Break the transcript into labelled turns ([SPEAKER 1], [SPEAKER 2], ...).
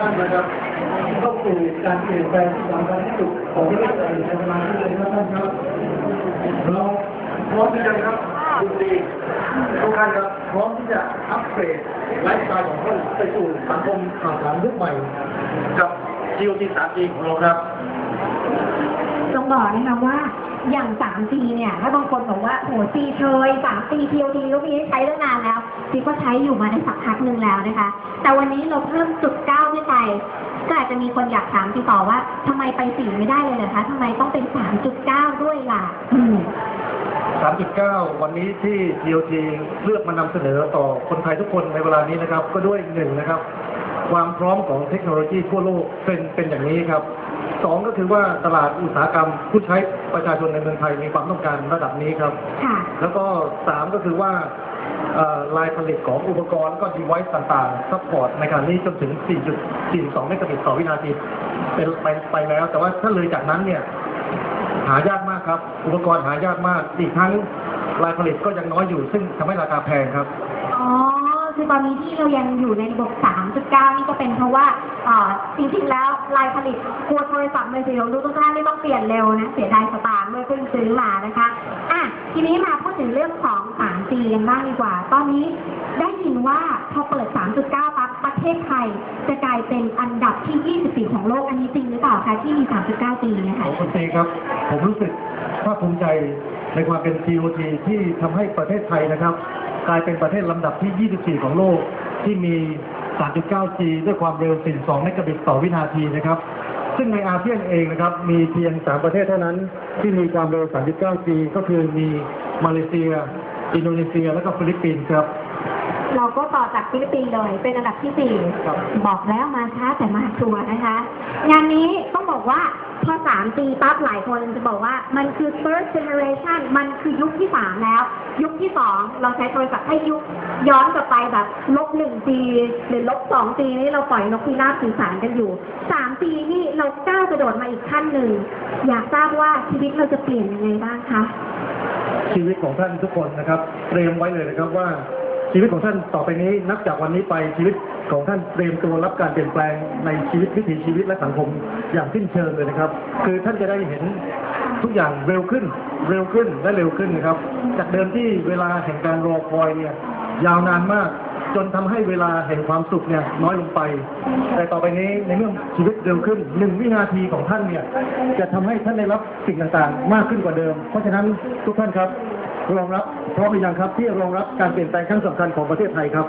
[SPEAKER 1] ท่านนะครับเข้าสู่การเปลี่ยนแปลงที่สำคัญที่สุดของประเทศไทยในมาที่เลยครับท่านครับเราพร้อมที่จะครับคุณดีทุกท่านครับพร้อมที่จะอัปเกรดไลฟ์สไตล์ของท่านไปสู่สังคมข่าวสารยุคใหม่กับ GOT 3G ของเราครับ
[SPEAKER 2] ต้องบอกนะคะว่า อย่าง 3G เนี่ยถ้าบางคนบอกว่าโห G เชย 3G TOT ก็มีให้ใช้ตั้งนานแล้วจีก็ใช้อยู่มาในสักพักหนึ่งแล้วนะคะ แต่วันนี้เราเพิ่มจุดเก้าขึ้นไป ก็อาจจะมีคนอยากถามจีต่อว่าทำไมไปสี่ไม่ได้เลยเหรอคะทำไมต้องเป็น3.9ด้วยล่ะอืม
[SPEAKER 1] 3.9 วันนี้ที่ GOT เลือกมานำเสนอต่อคนไทยทุกคนในเวลานี้นะครับ ก็ด้วยหนึ่งนะครับ ความพร้อมของเทคโนโลยีทั่วโลกเป็นเป็นอย่างนี้ครับ สองก็คือว่าตลาดอุตสาหกรรมผู้ใช้ประชาชนในเมืองไทยมีความต้องการระดับนี้ครับ
[SPEAKER 2] ค่ะ
[SPEAKER 1] แล้วก็สามก็คือว่าเอ่อลายผลิตของอุปกรณ์แล้วก็ดีไวซ์ต่างๆซัพพอร์ตในการนี้จนถึง 4.42เมกะบิตต่อวินาทีเป็นไปไปแล้ว แต่ว่าถ้าเลยจากนั้นเนี่ย หายากมากครับ อุปกรณ์หายากมากอีกทั้งรายผลิตก็ยังน้อยอยู่ ซึ่งทำให้ราคาแพงครับ
[SPEAKER 2] อ๋อคือ ตอนนี้ที่เรายังอยู่ในระบบ 3.9 นี่ก็เป็นเพราะว่าจริงๆแล้วลายผลิตกลัวโทรศัพท์มือถือของทุกท่านไม่ต้องเปลี่ยนเร็วนะ เสียดายสตางค์ด้วยเพิ่งซื้อมานะคะอะทีนี้มาพูดถึงเรื่องของ 3G กันบ้างดีกว่า ตอนนี้ได้ยินว่าพอเปิด 3.9 ปั๊บประเทศไทยจะกลายเป็นอันดับที่ 24 ของโลกอันนี้จริงหรือเปล่าคะที่มี 3.9G เนี่ย
[SPEAKER 1] ข
[SPEAKER 2] ค่ะ
[SPEAKER 1] องคุณตีครับ ผมรู้สึกภาคภูมิใจในความเป็น GOT ที่ทำให้ประเทศไทยนะครับ กลายเป็นประเทศลำดับที่ 24 ของโลกที่มี 3.9G ด้วยความเร็ว 42 เมกะบิตต่อวินาทีนะครับ ซึ่งในอาเซียนเองนะครับ มีเพียง 3 ประเทศเท่านั้นที่มีความเร็ว 39G ก็คือมีมาเลเซีย อินโดนีเซีย และก็ฟิลิปปินส์ครับ
[SPEAKER 2] เราก็ต่อจากฟิลิปปินส์เลยเป็นอันดับที่สี่
[SPEAKER 1] ครับ
[SPEAKER 2] บอกแล้วมาช้าแต่มาชัวร์นะคะ งานนี้ต้องบอกว่าพอ 3G ปั๊บหลายคนจะบอกว่ามันคือ first generation มันคือ ยุคที่3แล้ว ยุคที่2เราใช้โทรศัพท์ให้ยุคย้อนกลับไปแบบลบ 1G หรือลบ 2G นี่เราปล่อยนกพิราบสื่อสารกันอยู่ 3G นี่เราก้าวกระโดดมาอีกขั้นหนึ่ง อยากทราบว่าชีวิตเราจะเปลี่ยนยังไงบ้างคะ
[SPEAKER 1] ชีวิตของท่านทุกคนนะครับ เตรียมไว้เลยนะครับว่าชีวิตของท่านต่อไปนี้นับจากวันนี้ไปชีวิตของท่านเตรียมตัวรับการเปลี่ยนแปลงในชีวิตวิถีชีวิตและสังคมอย่างสิ้นเชิงเลยนะครับ คือท่านจะได้เห็น ทุกอย่างเร็วขึ้น เร็วขึ้นและเร็วขึ้นนะครับ จากเดิมที่เวลาแห่งการรอคอยเนี่ยยาวนานมาก จนทำให้เวลาแห่งความสุขเนี่ยน้อยลงไป แต่ต่อไปนี้ในเมื่อชีวิตเร็วขึ้นหนึ่งวินาทีของท่านเนี่ยจะทำให้ท่านได้รับสิ่งต่างๆ มากขึ้นกว่าเดิม เพราะฉะนั้นทุกท่านครับรองรับพร้อมหรือยังครับที่รองรับการเปลี่ยนแปลงครั้งสำคัญของประเทศไทยครับ